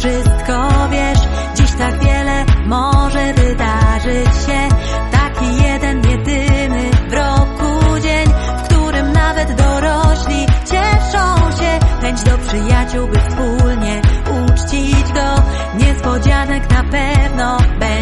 wszystko wiesz. Dziś tak wiele może wydarzyć się. Taki jeden, jedyny w roku dzień, w którym nawet dorośli cieszą się. Chęć do przyjaciół, by wspólnie uczcić go. Niespodzianek na pewno będzie